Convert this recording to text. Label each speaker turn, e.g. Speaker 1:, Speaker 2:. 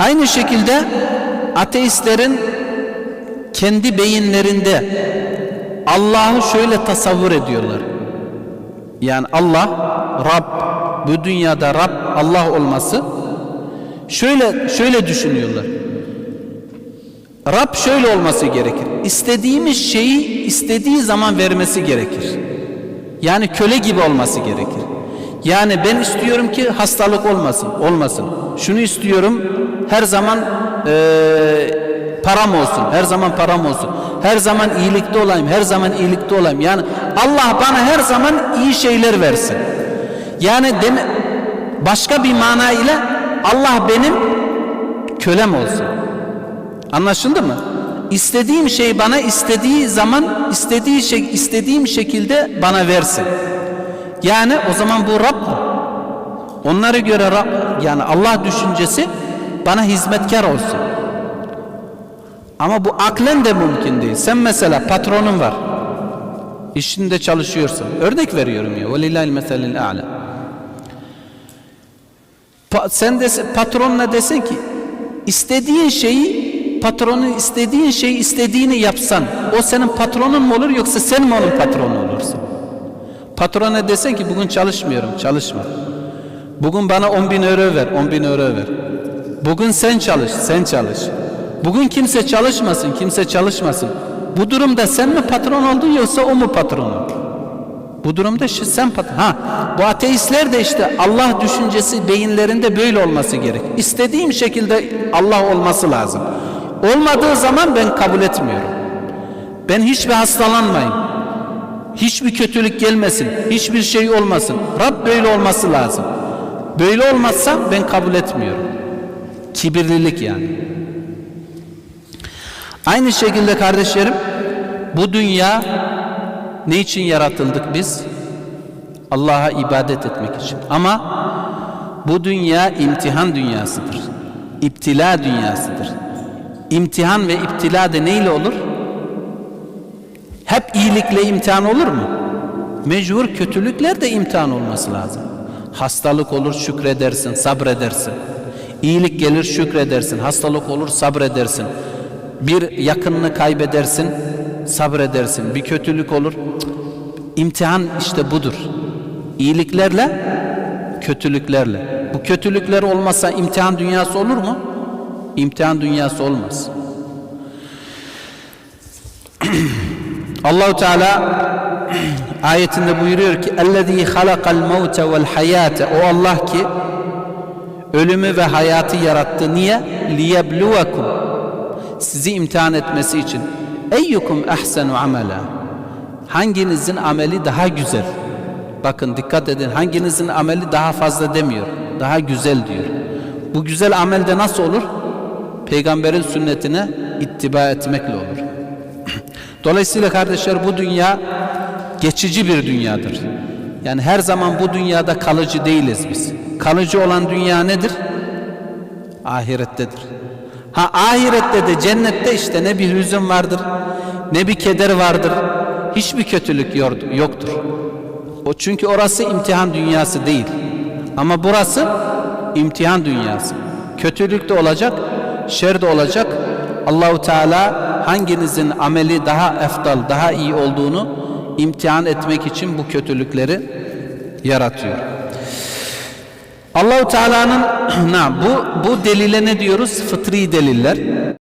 Speaker 1: Aynı şekilde ateistlerin kendi beyinlerinde Allah'ı şöyle tasavvur ediyorlar. Yani Allah, Rab, bu dünyada Rab Allah olması şöyle şöyle düşünüyorlar. Rab şöyle olması gerekir. İstediğimiz şeyi istediği zaman vermesi gerekir. Yani köle gibi olması gerekir. Yani ben istiyorum ki hastalık olmasın, olmasın. Şunu istiyorum, her zaman eee, param olsun, her zaman param olsun. Her zaman iyilikte olayım, her zaman iyilikte olayım. Yani Allah bana her zaman iyi şeyler versin. Yani deme, başka bir mana ile Allah benim kölem olsun. Anlaşıldı mı? İstediğim şey bana istediği zaman istediği şey istediğim şekilde bana versin. Yani o zaman bu Rab mı? Onlara göre Rab yani Allah düşüncesi bana hizmetkar olsun. Ama bu aklen de mümkün değil. Sen mesela patronun var. İşinde çalışıyorsun. Örnek veriyorum ya. Velillahil meselil a'la. Sen de patronla desen ki istediğin şeyi patronun istediğin şeyi istediğini yapsan o senin patronun mu olur yoksa sen mi onun patronu olursun? Patrona desen ki bugün çalışmıyorum çalışma. Bugün bana 10 bin euro ver 10 bin euro ver. Bugün sen çalış sen çalış. Bugün kimse çalışmasın kimse çalışmasın. Bu durumda sen mi patron oldun yoksa o mu patron oldu? Bu durumda işte sen patron. Ha, bu ateistler de işte Allah düşüncesi beyinlerinde böyle olması gerek. İstediğim şekilde Allah olması lazım. Olmadığı zaman ben kabul etmiyorum. Ben hiçbir hastalanmayayım. Hiçbir kötülük gelmesin. Hiçbir şey olmasın. Rab böyle olması lazım. Böyle olmazsa ben kabul etmiyorum. Kibirlilik yani. Aynı şekilde kardeşlerim bu dünya ne için yaratıldık biz? Allah'a ibadet etmek için. Ama bu dünya imtihan dünyasıdır. İptila dünyasıdır. İmtihan ve iptila da neyle olur? Hep iyilikle imtihan olur mu? Mecbur kötülükler de imtihan olması lazım. Hastalık olur şükredersin, sabredersin. İyilik gelir şükredersin, hastalık olur sabredersin. Bir yakınını kaybedersin, sabredersin. Bir kötülük olur. İmtihan işte budur. İyiliklerle, kötülüklerle. Bu kötülükler olmasa imtihan dünyası olur mu? İmtihan dünyası olmaz. Allahu Teala ayetinde buyuruyor ki "Ellezî halakal mevte vel hayate" O Allah ki ölümü ve hayatı yarattı. Niye? Liyebluvekum. Sizi imtihan etmesi için. Eyyukum ahsenu amela. Hanginizin ameli daha güzel? Bakın dikkat edin. Hanginizin ameli daha fazla demiyor. Daha güzel diyor. Bu güzel amelde nasıl olur? Peygamberin sünnetine ittiba etmekle olur. Dolayısıyla kardeşler bu dünya geçici bir dünyadır. Yani her zaman bu dünyada kalıcı değiliz biz. Kalıcı olan dünya nedir? Ahirettedir. Ha ahirette de cennette işte ne bir hüzün vardır, ne bir keder vardır. Hiçbir kötülük yoktur. O çünkü orası imtihan dünyası değil. Ama burası imtihan dünyası. Kötülük de olacak, şer de olacak. Allahu Teala hanginizin ameli daha eftal, daha iyi olduğunu imtihan etmek için bu kötülükleri yaratıyor. Allahu Teala'nın bu bu delile ne diyoruz? Fıtri deliller.